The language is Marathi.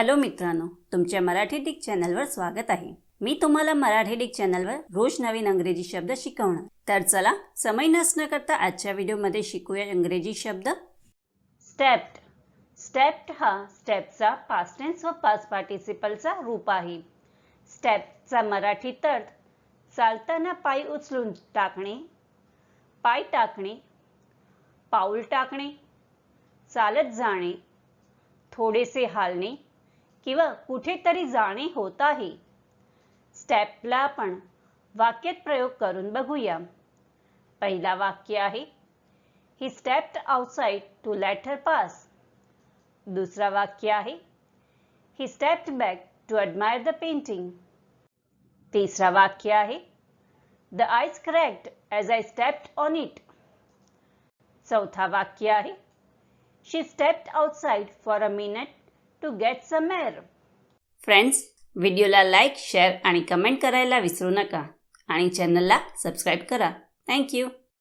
हॅलो मित्रांनो तुमच्या मराठी डिक चॅनलवर स्वागत आहे. मी तुम्हाला मराठी डिक चॅनलवर रोज नवीन अंग्रेजी शब्द शिकवणार. तर चला समय नसणं करता आजच्या व्हिडिओमध्ये शिकूया इंग्रजी शब्द. स्टेप्ड स्टेप्ड हा स्टेपचा पास्टेन्स व पास पार्टिसिपलचा रूप आहे. स्टेपचा मराठी तर चालताना पाय उचलून टाकणे पाय टाकणे पाऊल टाकणे चालत जाणे थोडेसे हालणे किंवा कुठेतरी जाणे होत आहे. स्टेपला आपण वाक्यात प्रयोग करून बघूया. पहिला वाक्य आहे he stepped outside to let her pass दुसरा वाक्य आहे he stepped back to admire the painting तिसरा वाक्य आहे the ice cracked as I stepped on it चौथा वाक्य आहे she stepped outside for a minute to get some air friends व्हिडिओला लाईक शेअर आणि कमेंट करायला विसरू नका. आणि चॅनलला सबस्क्राईब करा. थँक्यू